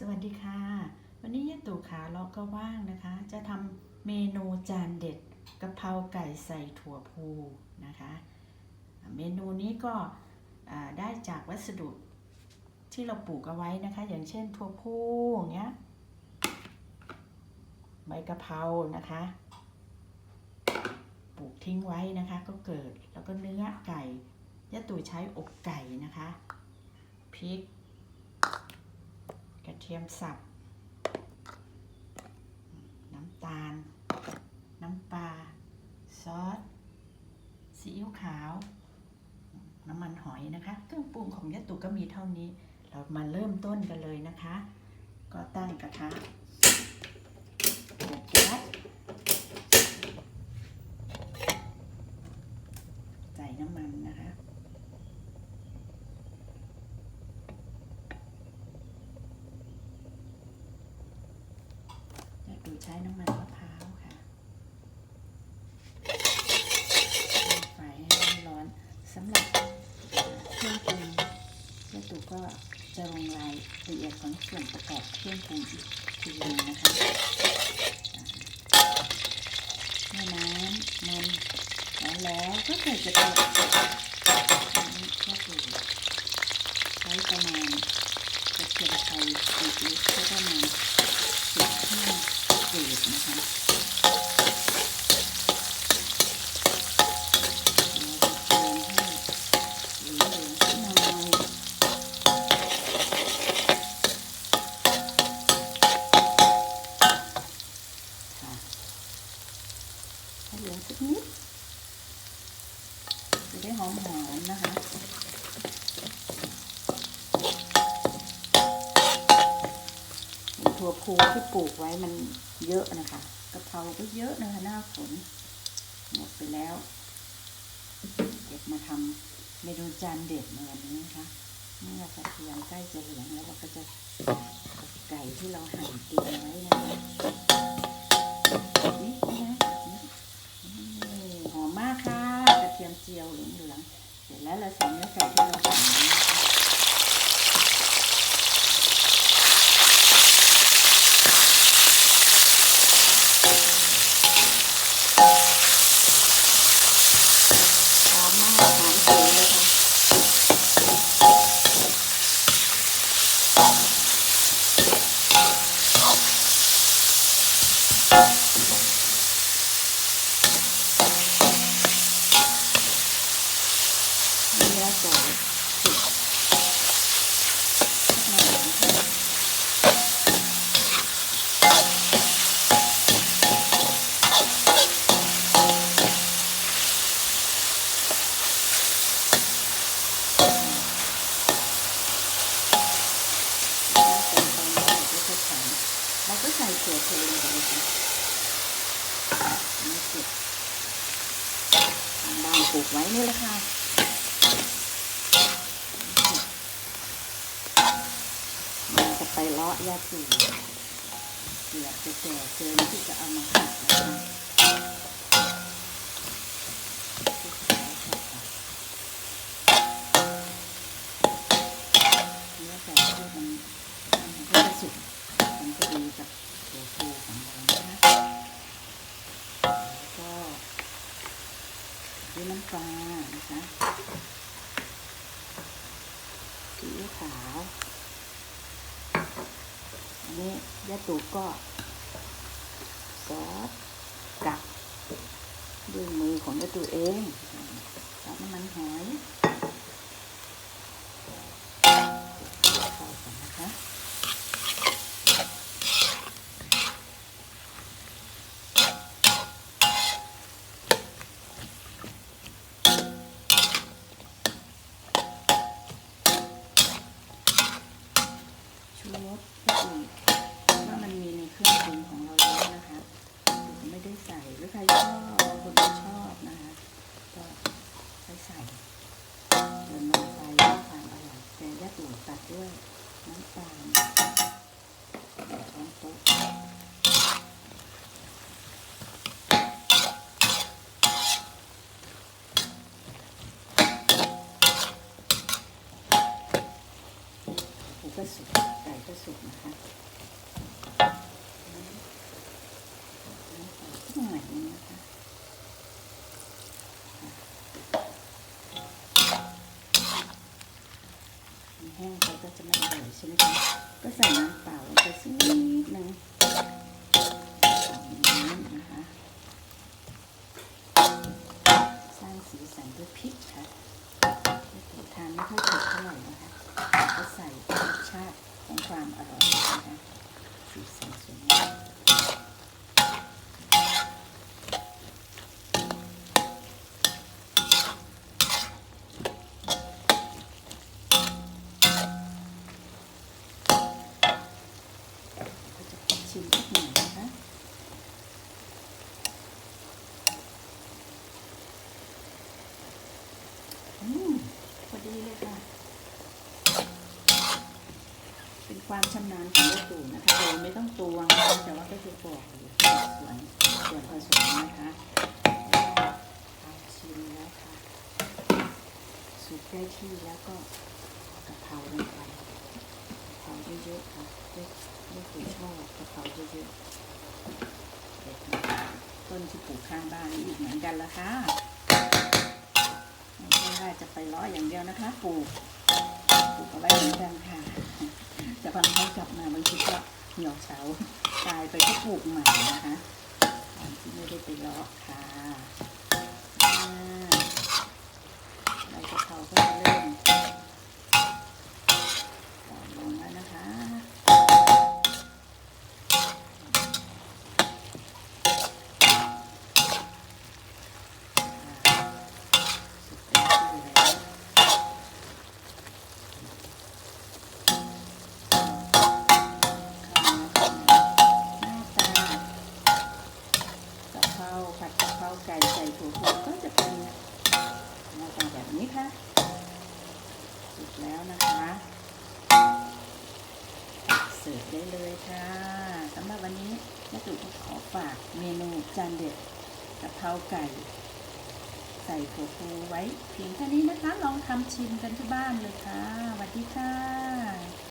สวัสดีค่ะ วันนี้ยะตู่ขาเลาะก็ว่างนะคะ จะทำเมนูจานเด็ดกะเพราไก่ใส่ถั่วพูนะคะ เมนูนี้ก็ได้จากวัสดุที่เราปลูกเอาไว้นะคะ อย่างเช่นถั่วพูอย่างเงี้ยใบกะเพรานะคะ ปลูกทิ้งไว้นะคะ ก็เกิดแล้วก็เนื้อไก่ยะตู่ใช้อกไก่นะคะพริก ทียมสับ น้ำตาล น้ำปลา ซอส ซีอิ๊วขาว น้ำมันหอยนะคะ เครื่องปรุงของยะตุก็มีเท่านี้ เรามาเริ่มต้นกันเลยนะคะ ก็ตั้งกระทะเดือดแก๊สน้ำมันนะคะ จะดูใช้น้ำมันมะพร้าวค่ะไฟให้ร้อนสำหรับเครื่องปรุงแม่ตู่ก็จะลงรายละเอียดของส่วนประกอบเครื่องปรุงอีกทีนึงนะคะเมื่อน้ำมันร้อนแล้วก็เกิดจะเป็นอันนี้ก็คือใช้ประมาณกระเทียมไทยอีกนิดก็ประมาณ นะคะเราจะเตรียมให้เหลืองๆขึ้นหน่อยค่ะให้เหลืองสักนิดจะได้หอมนะคะถั่วพูที่ปลูกไว้มัน เยอะนะคะกะเพราก็เยอะนะคะหน้าฝนหมดไปแล้ว เก็บมาทำเมนูจานเด็ดในวันนี้นะคะเมื่อกระเทียมใกล้จะเหลืองแล้วเราก็จะไก่ที่เราหั่นเตรียมไว้นะคะ you เราก็ใส่ถั่วเทลงไปเลยค่ะนี่เก็บทางบ้านปลูกไว้นี่แหละค่ะมันจะไปเลาะยาสูบเกือบจะแก่เกินที่จะเอามาหัดนะคะ ขาวอันนี้ยะตูก็ซอสกับด้วยมือของยะตูเองซอสน้ำมันหอย ว่ามันมีในเครื่องปรุงของเราแล้วนะคะไม่ได้ใส่หรือใครชอบบางคนไม่ชอบนะคะ ก็ไม่ใส่เดินลงไปเพื่อความอร่อยแต่ยัดหมูตัดด้วยน้ำตาลแบบช้อนโต๊ะห จะสุกนะคะหน่อยนึงนะคะแห้งไปก็จะไม่เหลวใช่ไหมคะก็ใส่น้ำเปล่าลงไปสักนิดนึงนะคะสร้างสีสันด้วยพริกค่ะทานไม่ค่อยเผ็ดเท่าไหร่นะ ความอร่อยนะคะสีสันสวยงามก็จะชิมสักหน่อยนะคะอืมพอดีเลยค่ะ เป็น ความชำนาญของแม่ตู่นะคะโดยไม่ต้องตวงแต่ว่าก็จะปอกอยู่ส่วนส่วนผสมนะคะชิมแล้วค่ะสุกได้ที่แล้วก็เอากะเพราลงไปกะเพราเยอะๆค่ะเด็กตูชอบกะเพราเยอะๆต้นที่ปลูกข้างบ้านนี่อีกเหมือนกันละค่ะไม่ใช่ว่าจะไปล้ออย่างเดียวนะคะปลูกปลูกเอาไว้เหมือนกันค่ะ แต่พอเขากลับมาบางทีก็เหี่ยวเฉาตายไปก็ปลูกใหม่นะคะที่ไม่ได้ไปล้อค่ะอ่าใบกะเพราก็จะเริ่ม ก่อนลงแล้วนะคะสุดยอดเลยหน้าตากะเพราผัดกะเพราไก่ใส่ถั่วพูก็จะเป็นหน้าตาแบบนี้ค่ะ สุดแล้วนะคะ เสิร์ฟได้เลยค่ะสำหรับวันนี้แม่ตู่ก็ขอฝากเมนูจานเด็ดกะเพราไก่ ใส่ถั่วพูไว้เพียงแค่นี้นะคะ ลองทำชิมกันที่บ้านเลยค่ะสวัสดีค่ะ